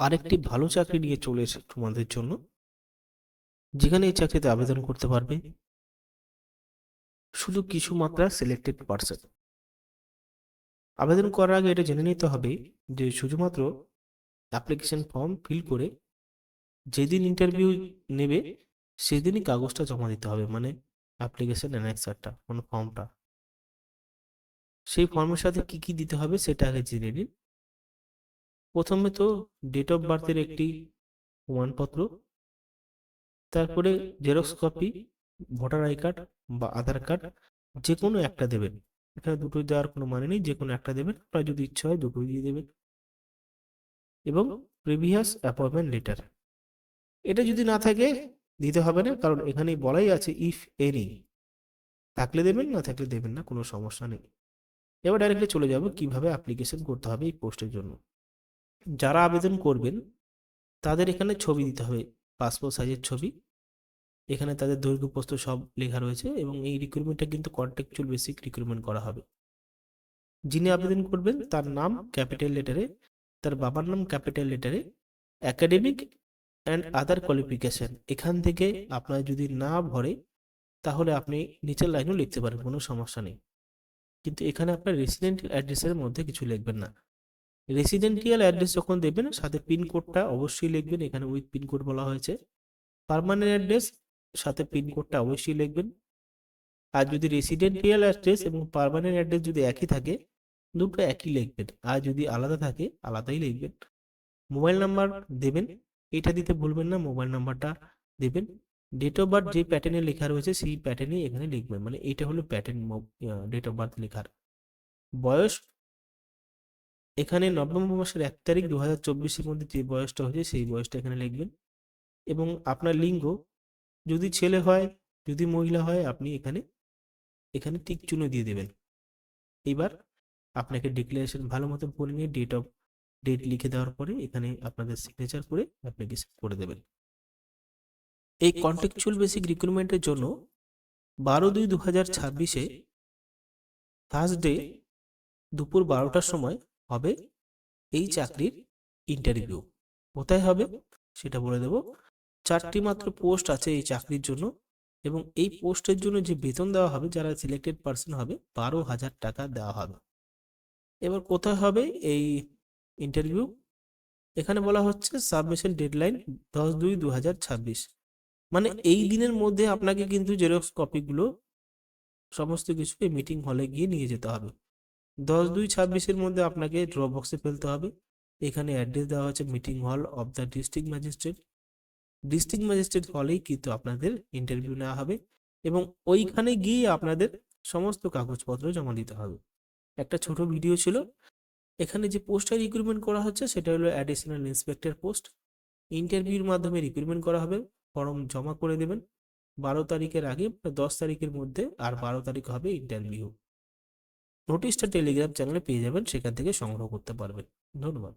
আরেকটি ভালো চাকরি নিয়ে চলে এসেছে তোমাদের জন্য। যেখানে এই চাকরিতে আবেদন করতে পারবে। শুধু কিছু মাত্রা সিলেক্টেড পার্সন আবেদন করার আগে এটা জেনে নিতে হবে যে শুধুমাত্র অ্যাপ্লিকেশন ফর্ম ফিল করে যেদিন ইন্টারভিউ নেবে, সেদিনই কাগজটা জমা দিতে হবে মানে অ্যাপ্লিকেশন অ্যানেক্সারটা মানে ফর্মটা সেই ফর্মের সাথে কি কি দিতে হবে সেটা আগে জেনে নিন। প্রথমে তো ডেট অফ বার্থের একটি প্রমাণপত্র তারপরে xerox copy voter I card বা আধার কার্ড যে কোনো একটা দেবেন। এখানে দুটোই দেওয়ার কোনো মানে নেই যে কোনো একটা দেবেন, আপনার যদি ইচ্ছা হয় দুটোই দিয়ে দেবেন। এবং প্রিভিয়াস অ্যাপয়েন্টমেন্ট লেটার এটা যদি না থাকে দিতে হবে না, কারণ এখানেই বলাই আছে ইফ এনি থাকলে দেবেন, না থাকলে দেবেন না, কোনো সমস্যা নেই। এবার ডাইরেক্টলি চলে যাব কীভাবে অ্যাপ্লিকেশন করতে হবে এই পোস্টের জন্য। যারা আবেদন করবেন, তাদের এখানে ছবি দিতে হবে পাসপোর্ট সাইজের ছবি। এখানে তাদের দৈর্ঘ্য, প্রস্থ সব লেখা রয়েছে এবং এই রিক্রুটমেন্টটা কিন্তু কন্ট্যাকচুয়াল বেসিক রিক্রুটমেন্ট করা হবে। যিনি আবেদন করবেন, তার নাম ক্যাপিটাল লেটারে তার বাবার নাম ক্যাপিটাল লেটারে অ্যাকাডেমিক অ্যান্ড আদার কোয়ালিফিকেশন এখান থেকে আপনার যদি না ভরে, তাহলে আপনি নিচের লাইনও লিখতে পারেন, কোনো সমস্যা নেই। কিন্তু এখানে আপনার রেসিডেন্টিয়াল অ্যাড্রেসের মধ্যে কিছু লিখবেন না। রেসিডেন্টিয়াল অ্যাড্রেস যখন দেবেন, সাথে পিনকোডটা অবশ্যই লিখবেন, এখানে উইথ পিনকোড বলা হয়েছে। পার্মানেন্ট অ্যাড্রেস সাথে পিনকোডটা অবশ্যই লিখবেন। আর যদি রেসিডেন্টিয়াল অ্যাড্রেস এবং পার্মানেন্ট অ্যাড্রেস যদি একই থাকে, দুটো একই লিখবেন। আর যদি আলাদা থাকে, আলাদাই লিখবেন। মোবাইল নাম্বার দেবেন, এটা দিতে ভুলবেন না, মোবাইল নাম্বারটা দেবেন। ডেট অফ বার্থ যে প্যাটার্নে লেখা রয়েছে, সেই প্যাটার্নেই এখানে লিখবেন। মানে এটা হলো প্যাটার্ন ডেট অফ বার্থ লেখার। বয়স এখানে নভেম্বর মাসের এক তারিখ দু হাজার চব্বিশের মধ্যে যে বয়সটা হয়েছে সেই বয়সটা এখানে লিখবেন। এবং আপনার লিঙ্গ যদি ছেলে হয় যদি মহিলা হয় আপনি এখানে এখানে টিক চুনো দিয়ে দেবেন। এবার আপনাকে ডিক্লারেশন ভালো মতো করে নিয়ে ডেট অফ ডেট লিখে দেওয়ার পরে এখানে আপনাদের সিগনেচার করে অ্যাপ্লিকেশন করে দেবেন। এই কন্টেকচুয়াল বেসিক রিক্রুটমেন্টের জন্য বারো দুই দু হাজার ছাব্বিশে থার্সডে দুপুর বারোটার সময় হবে এই চাকরির ইন্টারভিউ কোথায় হবে? সেটা বলে দেব। চারটি মাত্র পোস্ট আছে এই চাকরির জন্য এবং এই পোস্টের জন্য যে বেতন দেওয়া হবে যারা সিলেক্টেড পার্সন হবে বারো হাজার টাকা দেওয়া হবে। এবার কোথায় হবে এই ইন্টারভিউ এখানে বলা হচ্ছে সাবমিশন ডেডলাইন দশ দুই দু হাজার ছাব্বিশ। মানে এই দিনের মধ্যে আপনাকে কিন্তু জেরক্স কপিগুলো সমস্ত কিছু এই মিটিং হলে গিয়ে নিয়ে যেতে হবে। দশ দুই ছাব্বিশের মধ্যে আপনাকে ড্রপ বক্সে ফেলতে হবে। এখানে অ্যাড্রেস দেওয়া হচ্ছে meeting hall of the district magistrate. District magistrate হলেই কিন্তু আপনাদের ইন্টারভিউ নেওয়া হবে এবং ওইখানে গিয়ে আপনাদের সমস্ত কাগজপত্র জমা দিতে হবে। একটা ছোট ভিডিও ছিল। এখানে যে পোস্টটা রিক্রুটমেন্ট করা হচ্ছে সেটা হলো অ্যাডিশনাল ইন্সপেক্টর পোস্ট ইন্টারভিউর মাধ্যমে রিক্রুটমেন্ট করা হবে ফর্ম জমা করে দেবেন। বারো তারিখের আগে, দশ তারিখের মধ্যে আর বারো তারিখ হবে ইন্টারভিউ নোটিশটা টেলিগ্রাম চ্যানেলে পেয়ে যাবেন সেখান থেকে সংগ্রহ করতে পারবেন। ধন্যবাদ।